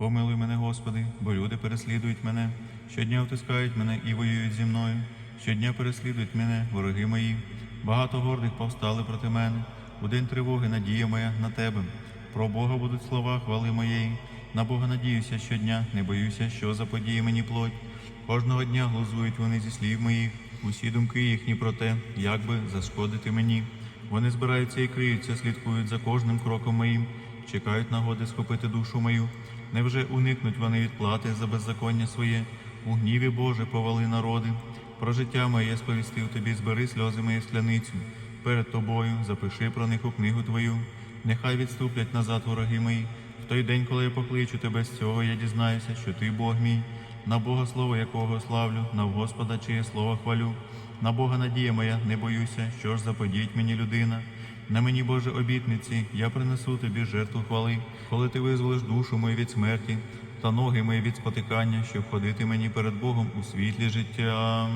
Помилуй мене, Господи, бо люди переслідують мене, щодня втискають мене і воюють зі мною. Щодня переслідують мене, вороги мої. Багато гордих повстали проти мене. У день тривоги надія моя на тебе. Про Бога будуть слова хвали моєї. На Бога надіюся щодня, не боюся, що заподіє мені плоть. Кожного дня глузують вони зі слів моїх, усі думки їхні про те, як би зашкодити мені. Вони збираються і криються, слідкують за кожним кроком моїм, чекають нагоди схопити душу мою. Невже уникнуть вони відплати за беззаконня своє? У гніві Боже повали народи. Про життя моє сповістив тобі, збери сльози мої в скляницю. Перед тобою запиши про них у книгу твою. Нехай відступлять назад вороги мої. В той день, коли я покличу тебе з цього, я дізнаюся, що ти Бог мій. На Бога слово якого славлю, на Господа чиє слово хвалю. На Бога надія моя, не боюся, що ж заподіють мені людина. На мені, Боже, обітниці, я принесу тобі жертву хвали, коли ти визволиш душу мою від смерті та ноги мої від спотикання, щоб ходити мені перед Богом у світлі життя.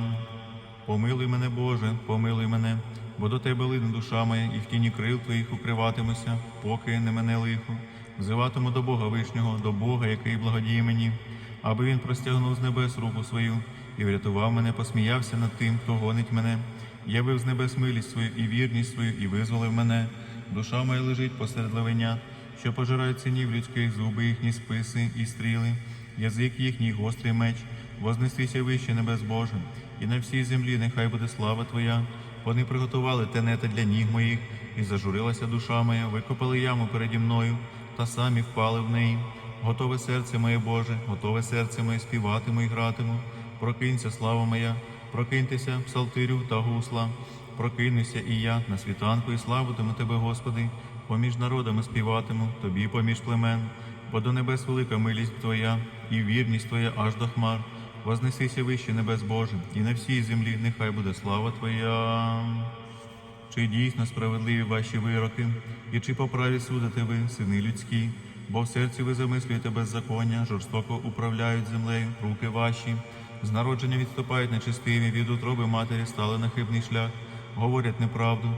Помилуй мене, Боже, помилуй мене, бо до тебе лине душа моя, і в тіні крил твоїх укриватимуся, поки не мене лихо. Взиватиму до Бога вишнього, до Бога, який благодіє мені, аби він простягнув з небес руку свою і врятував мене, посміявся над тим, хто гонить мене. Явив з небес милість свою і вірність свою, і визволив мене. Душа моя лежить посеред левеня, що пожирають синів людських зуби їхні списи і стріли, язик їхній гострий меч, вознестися вище небес Боже, і на всій землі нехай буде слава Твоя. Вони приготували тенета для ніг моїх, і зажурилася душа моя, викопали яму переді мною, та самі впали в неї. Готове серце моє Боже, готове серце моє співатиму і гратиму. Прокинься, слава моя, прокиньтеся, псалтирю та гусла. Прокинуся і я на світанку, і славитиму Тебе, Господи, поміж народами співатиму, Тобі поміж племен, бо до небес велика милість Твоя, і вірність Твоя аж до хмар. Вознесися вище небес Боже, і на всій землі нехай буде слава Твоя. Чи дійсно справедливі ваші вироки, і чи по праві судите ви, сини людські, бо в серці ви замислюєте беззаконня, жорстоко управляють землею, руки ваші, з народження відступають нечистиві, від утроби матері стали на хибний шлях, говорять неправду,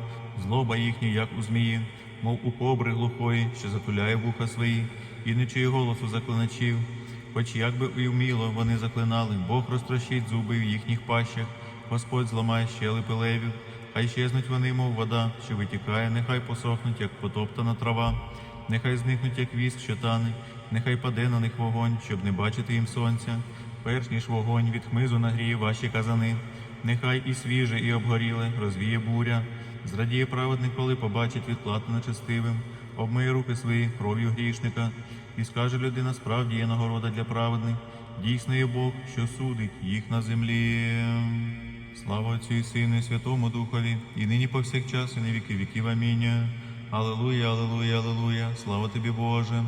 злоба їхня, як у змії, мов у кобри глухої, що затуляє вуха свої, і не чує голосу заклиначів. Хоч як би і вміло вони заклинали, Бог розтрощить зуби в їхніх пащах, Господь зламає щелепи левів, хай щезнуть вони, мов вода, що витікає, нехай посохнуть, як потоптана трава, нехай зникнуть, як віск, що тане, нехай паде на них вогонь, щоб не бачити їм сонця, перш ніж вогонь від хмизу нагріє ваші казани, нехай і свіже, і обгоріле, розвіє буря, зрадіє праведник, коли побачить відплату нечестивим, обмиє руки свої кров'ю грішника, і скаже людина, справді є нагорода для праведних, дійсно є Бог, що судить їх на землі. Слава Отцю і Сину, і Святому Духові, і нині повсякчас, і на віки віків. Амінь. Алелуя, алелуя, алелуя, слава тобі, Боже.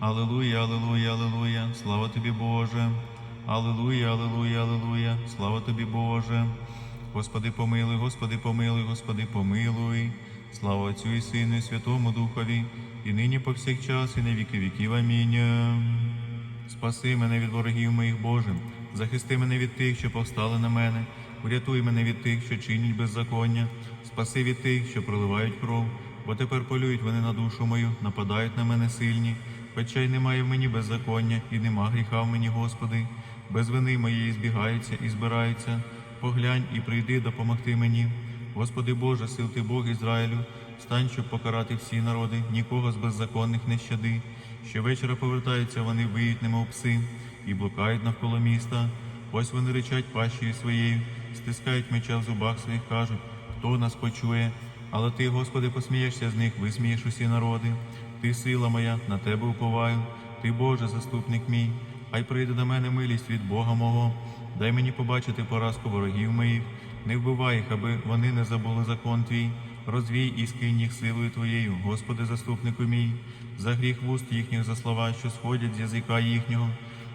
Алелуя, алелуя, алелуя, слава тобі, Боже. Алелуя, алелуя, алелуя, слава тобі, Боже. Господи, помилуй, Господи, помилуй, Господи, помилуй. Слава Отцю і Сину, і Святому Духові, і нині повсякчас, і на віки віків. Амінь. Спаси мене від ворогів моїх Боже, захисти мене від тих, що повстали на мене, урятуй мене від тих, що чинять беззаконня, спаси від тих, що проливають кров, бо тепер полюють вони на душу мою, нападають на мене сильні, хоча й немає в мені беззаконня, і нема гріха в мені, Господи, без вини моєї збігаються і збираються. Поглянь і прийди допомогти мені. Господи Боже, сил ти Бог Ізраїлю, стань, щоб покарати всі народи, нікого з беззаконних не щади. Щовечора повертаються вони, виють, немов пси, і блукають навколо міста. Ось вони речать пащею своєю, стискають меча в зубах своїх, кажуть, хто нас почує. Але ти, Господи, посмієшся з них, висмієш усі народи. Ти сила моя, на тебе уповаю, ти Боже, заступник мій. Хай прийде до мене милість від Бога мого. Дай мені побачити поразку ворогів моїх, не вбивай їх, аби вони не забули закон твій. Розвій і скинь їх силою твоєю, Господи, заступнику мій, за гріх вуст їхніх за слова, що сходять з язика їхнього.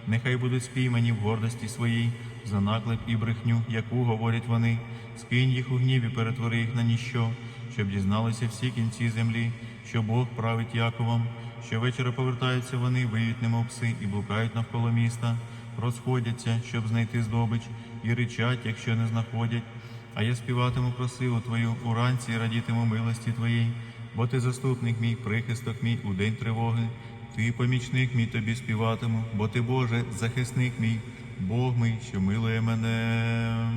Нехай будуть спіймані в гордості своїй, за наклеп і брехню, яку говорять вони. Скинь їх у гніві, перетвори їх на ніщо, щоб дізналися всі кінці землі, що Бог править Яковом. Щовечора повертаються вони, виють немов пси і блукають навколо міста, розходяться, щоб знайти здобич, і ричать, якщо не знаходять. А я співатиму про силу Твою уранці і радітиму милості Твоїй, бо Ти заступник мій, прихисток мій у день тривоги. Ти помічник мій тобі співатиму, бо ти, Боже, захисник мій, Бог мій, що милує мене.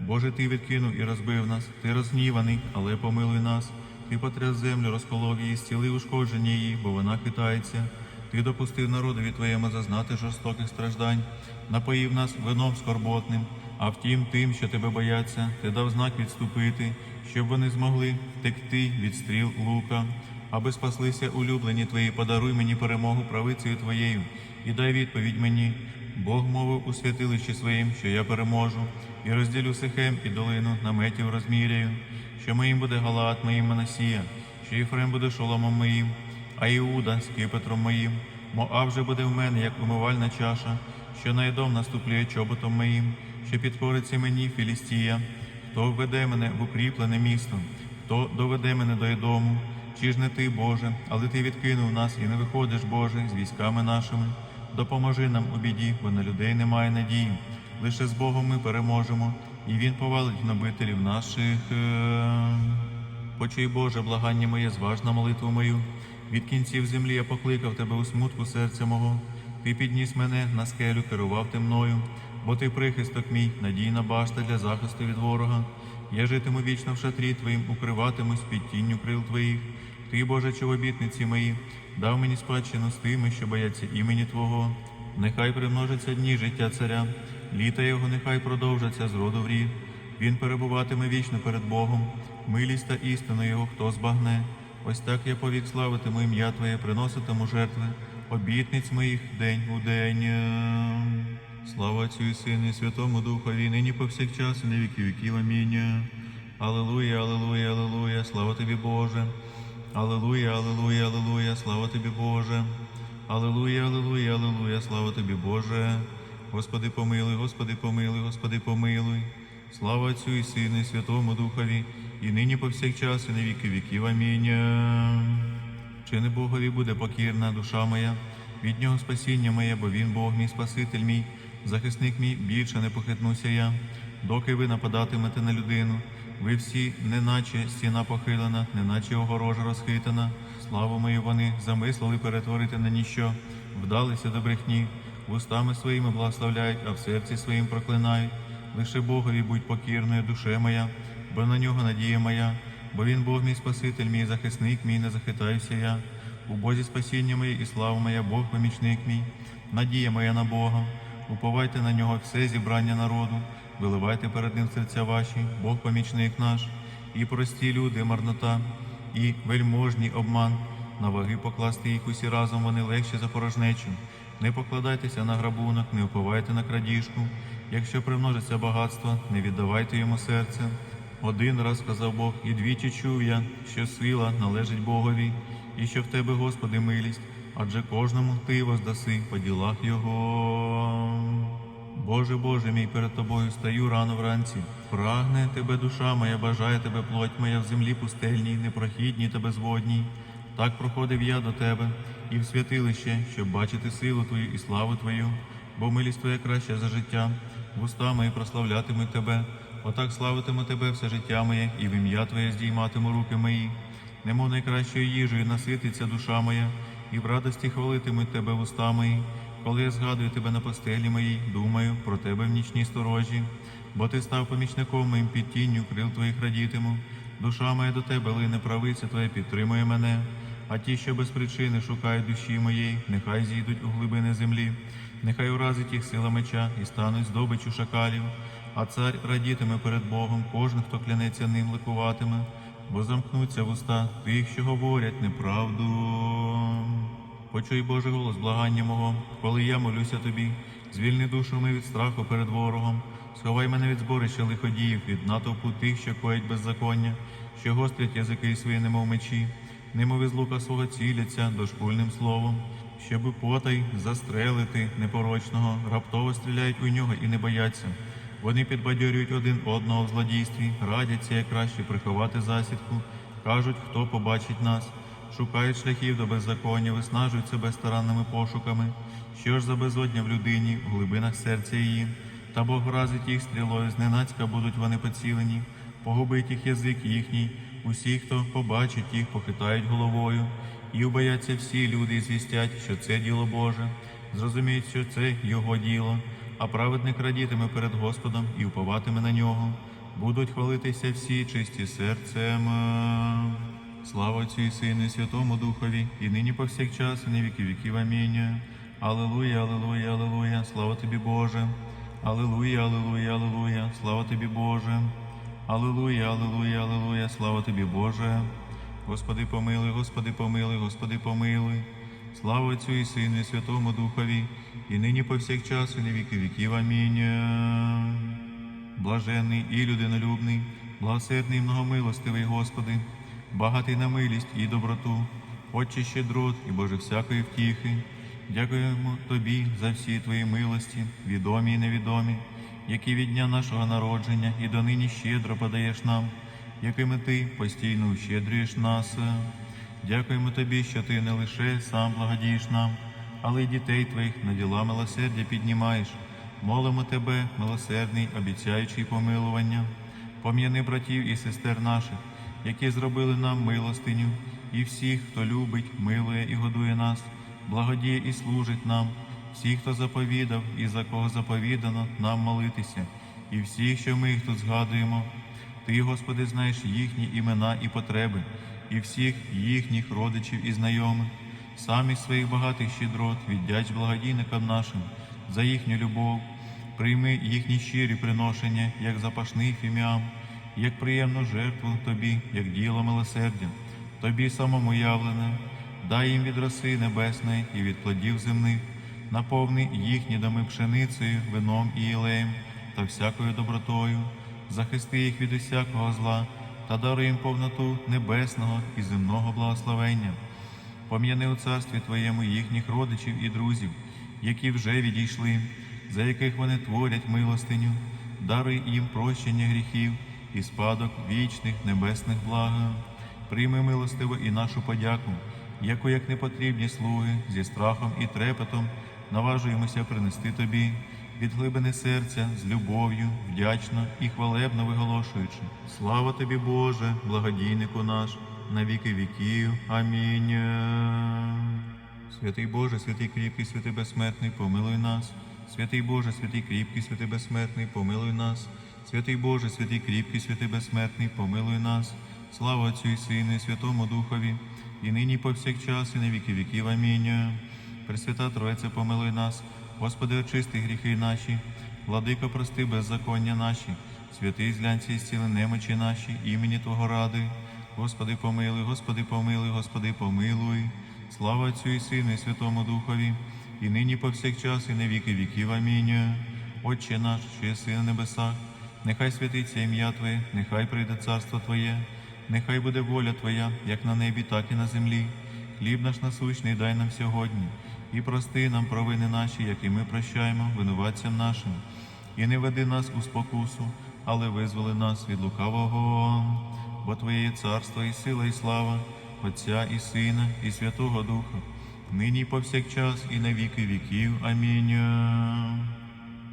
Боже, ти відкинув і розбив нас, ти розгніваний, але помилуй нас. Ти потряс землю, розколов її, зціли ушкодження її, бо вона хитається. Ти допустив народові твоєму зазнати жорстоких страждань, напоїв нас вином скорботним, а втім тим, що тебе бояться, ти дав знак відступити, щоб вони змогли втекти від стріл лука. Аби спаслися улюблені твої, подаруй мені перемогу правицею твоєю і дай відповідь мені. Бог мовив у святилищі своїм, що я переможу, і розділю Сихем і долину наметів розміряю, що моїм буде Галаат, моїм Манасія, що Єфрем буде шоломом моїм, а Іуда скипетром моїм. Моав же буде в мене, як умивальна чаша, що на Едом наступлює чоботом моїм, що підкориться мені Філістія. Хто введе мене в укріплене місто, хто доведе мене до Едому, чи ж не ти, Боже, але ти відкинув нас і не виходиш, Боже, з військами нашими. Допоможи нам у біді, бо на людей немає надії. Лише з Богом ми переможемо, і Він повалить гнобителів наших. Е, Почуй, Боже, благання моє, зважна молитву мою. Від кінців землі я покликав тебе у смутку серця мого. Ти підніс мене на скелю, керував ти мною, бо ти прихисток мій, надійна башта для захисту від ворога. Я житиму вічно в шатрі твоїм, укриватимусь під тінню крил твоїх. Ти, Боже, човобітниці мої, дав мені спадщину з тими, що бояться імені Твого. Нехай примножаться дні життя царя, літа його нехай продовжаться з роду в рід. Він перебуватиме вічно перед Богом, милість та істину його хто збагне. Ось так я повік славитиму ім'я Твоє, приноситиму жертви, обітниць моїх день у день. Слава Отцю і Сину, і Святому Духові, нині повсякчас, і на віки віків. Амінь. Аллилуйя, аллилуйя, аллилуйя, слава тобі, Боже. Аллилуйя, аллилуйя, аллилуйя, слава тобі, Боже. Аллилуйя, аллилуйя, аллилуйя, слава тобі, Боже. Господи, помилуй, Господи, помилуй, Господи, помилуй. Слава Отцю і Сину, і Святому Духові, і нині повсякчас, і на віки віків. Амінь. Чи не Богові буде покірна душа моя, від нього спасіння моє, бо він Бог мій Спаситель мій, захисник мій, більше не похитнуся я, доки ви нападатимете на людину. Ви всі, неначе стіна похилена, неначе огорожа розхитана. Славу мою вони замислили перетворити на ніщо, вдалися до брехні, вустами своїми благословляють, а в серці своїм проклинають. Лише Богові будь покірною, душе моя, бо на нього надія моя, бо він Бог мій Спаситель, мій захисник, мій не захитаюся я. У Бозі спасіння моє і слава моя, Бог помічник мій, надія моя на Бога. Уповайте на нього все зібрання народу, виливайте перед ним серця ваші, Бог помічник наш, і прості люди, марнота, і вельможній обман. На ваги покласти їх усі разом, вони легші за порожнечу. Не покладайтеся на грабунок, не уповайте на крадіжку. Якщо примножиться багатство, не віддавайте йому серце. Один раз сказав Бог, і двічі чув я, що сила належить Богові, і що в тебе, Господи, милість, адже кожному ти воздаси по ділах його. Боже, Боже мій, перед тобою стаю рано вранці. Прагне тебе душа моя, бажає тебе плоть моя в землі пустельній, непрохідній та безводній. Так проходив я до тебе і в святилище, щоб бачити силу Твою і славу Твою, бо милість Твоя краща за життя, вуста мої прославлятимуть тебе. Отак славитиму тебе все життя моє, і в ім'я Твоє здійматиму руки мої. Немов найкращою їжею насититься душа моя, і в радості хвалитимуть тебе вуста мої. Коли я згадую тебе на постелі моїй, думаю про тебе в нічній сторожі, бо ти став помічником моїм під тінню крил твоїх радітиму. Душа моя до тебе лине правиця твоя підтримує мене, а ті, що без причини шукають душі моєї, нехай зійдуть у глибини землі, нехай уразить їх сила меча і стануть здобичу шакалів, а цар радітиме перед Богом, кожен, хто клянеться ним, ликуватиме, бо замкнуться вуста тих, що говорять неправду. Почуй Боже голос благання мого, коли я молюся тобі, звільни душу мою від страху перед ворогом, сховай мене від зборища лиходіїв, від натовпу тих, що коять беззаконня, що гострять язики свої, немов мечі, немов із лука свого ціляться дошкульним словом, щоби потай застрелити непорочного, раптово стріляють у нього і не бояться. Вони підбадьорюють один одного в злодійстві, радяться, як краще приховати засідку, кажуть, хто побачить нас. Шукають шляхів до беззаконня, виснажують себе старанними пошуками. Що ж за безодня в людині, в глибинах серця її, та Бог вразить їх стрілою, зненацька будуть вони поцілені, погубить їх язик їхній, усі, хто побачить їх, похитають головою, і убояться всі люди і звістять, що це діло Боже, зрозуміють, що це Його діло, а праведник радітиме перед Господом і уповатиме на нього. Будуть хвалитися всі чисті серцем. Слава Отцю і Сину, Святому Духові, і нині повсякчас, і на віки віків. Амінь. Аллилуйя, аллилуйя, аллилуйя, слава тобі, Боже. Аллилуйя, аллилуйя, аллилуйя, слава тобі, Боже. Аллилуйя, аллилуйя, аллилуйя, слава тобі, Боже. Господи помилуй, Господи помилуй, Господи помилуй. Слава Отцю і Сину, і Святому Духові, і нині повсякчас, і на віки віків. Амінь. Блаженний і людинолюбний, благосердний многомилостивий Господи, багатий на милість і доброту, Отче щедрот і Боже всякої втіхи. Дякуємо Тобі за всі Твої милості, відомі і невідомі, які від дня нашого народження і донині щедро подаєш нам, якими Ти постійно ущедрюєш нас. Дякуємо Тобі, що Ти не лише сам благодієш нам, але й дітей Твоїх на діла милосердя піднімаєш. Молимо Тебе, милосердний, обіцяючий помилування, пом'яни братів і сестер наших, які зробили нам милостиню, і всіх, хто любить, милує і годує нас, благодіє і служить нам, всіх, хто заповідав і за кого заповідано нам молитися, і всіх, що ми їх тут згадуємо. Ти, Господи, знаєш їхні імена і потреби, і всіх їхніх родичів і знайомих, сам із своїх багатих щедрот віддяч благодійникам нашим за їхню любов, прийми їхні щирі приношення, як запашний фіміам, як приємну жертву Тобі, як діло милосердя, Тобі самому явлене, дай їм від роси небесної і від плодів земних, наповни їхні доми пшеницею, вином і єлеєм та всякою добротою, захисти їх від усякого зла та даруй їм повноту небесного і земного благословення. Пом'яни у царстві Твоєму їхніх родичів і друзів, які вже відійшли, за яких вони творять милостиню, даруй їм прощення гріхів і спадок вічних небесних блага. Прийми милостиво і нашу подяку, яку, як непотрібні слуги, зі страхом і трепетом наважуємося принести Тобі від глибини серця з любов'ю, вдячно і хвалебно виголошуючи. Слава тобі, Боже, благодійнику наш, на віки віків. Амінь. Святий Боже, святий кріпкий, святий безсмертний, помилуй нас. Святий Боже, святий кріпкий, святий безсмертний, помилуй нас. Святий Боже, святий кріпкий, святий безсмертний, помилуй нас. Слава Отцю і Сину, і Святому Духові, і нині повсякчас, і на віки віків. Амінь. Пресвята Троїця, помилуй нас. Господи, очисти гріхи наші, владико, прости беззаконня наші, святий зглянці і зціли немочі наші, імені Твого ради. Господи, помилуй, Господи, помилуй, Господи, помилуй. Слава Отцю і Сину, і Святому Духові, і нині повсякчас, і на віки віків. Амінь. Отче наш, що єси на небесах, нехай святиться ім'я Твоє, нехай прийде царство Твоє, нехай буде воля Твоя, як на небі, так і на землі. Хліб наш насущний дай нам сьогодні, і прости нам провини наші, які ми прощаємо винуватцям нашим. І не веди нас у спокусу, але визволи нас від лукавого. Бо Твоє є царство і сила, і слава, Отця і Сина, і Святого Духа, нині і повсякчас, і на віки віків. Амінь.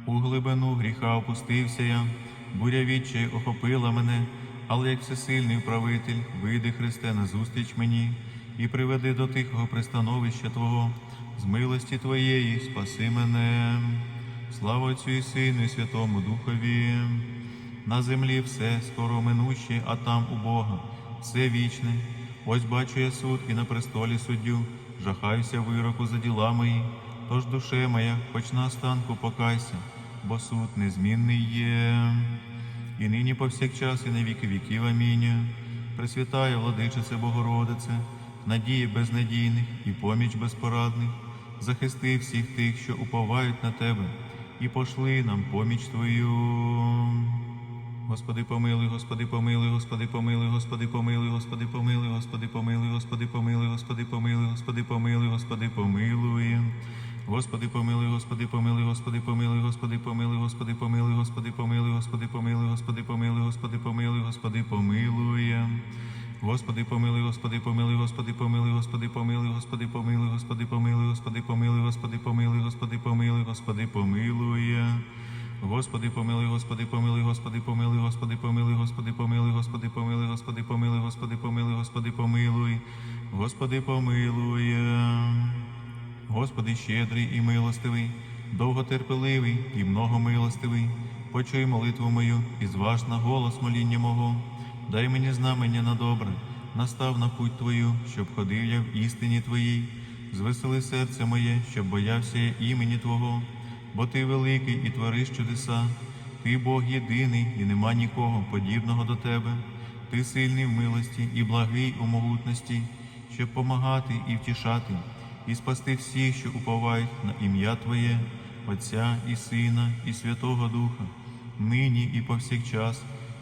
У глибину гріха опустився я, буря відчай охопила мене, але як всесильний правитель, вийди Христе назустріч мені і приведи до тихого пристановища Твого, з милості Твоєї спаси мене. Слава Отцю і Сину, і Святому Духові. На землі все скоро минуще, а там у Бога все вічне. Ось бачу я суд і на престолі суддю, жахаюся вироку за діла мої. Тож душе моя, хоч на останку покайся, бо суд незмінний є. І нині повсякчас, і на віки віків. Амінь. Пресвятая, владичице Богородице, надії безнадійних і поміч безпорадних, захисти всіх тих, що уповають на тебе, і пошли нам поміч Твою. Господи, помилуй, Господи, помилуй, Господи, помилуй, Господи, помилуй, Господи, помилуй, Господи, помилуй, Господи, помилуй, Господи, помилуй, Господи, помилуй, Господи, помилуй. Господи, помилуй, Господи, помилуй, Господи, помилуй, Господи, помилуй, Господи, помилуй, Господи, помилуй, Господи, помилуй, Господи, помилуй, Господи, помилуй, Господи, помилуй. Господи, помилуй, Господи, помилуй, Господи, помилуй, Господи, помилуй, Господи, помилуй, Господи, помилуй, Господи, помилуй, Господи, помилуй, Господи, помилуй, Господи, помилуй. Господи, помилуй, Господи, помилуй, Господи, помилуй, Господи, помилуй, Господи, помилуй, Господи, помилуй, Господи, помилуй, Господи, помилуй, Господи, помилуй. Господи, помилуй. Господи, щедрий і милостивий, довготерпеливий і многомилостивий, почуй молитву мою і зваж на голос моління мого. Дай мені знамення на добре, настав на путь Твою, щоб ходив я в істині Твоїй. Звесели серце моє, щоб боявся я імені Твого, бо Ти великий і твориш чудеса. Ти Бог єдиний, і нема нікого подібного до Тебе. Ти сильний в милості і благий у могутності, щоб помагати і втішати, і спасти всіх, що уповають на ім'я Твоє, Отця і Сина, і Святого Духа, нині і повсякчас,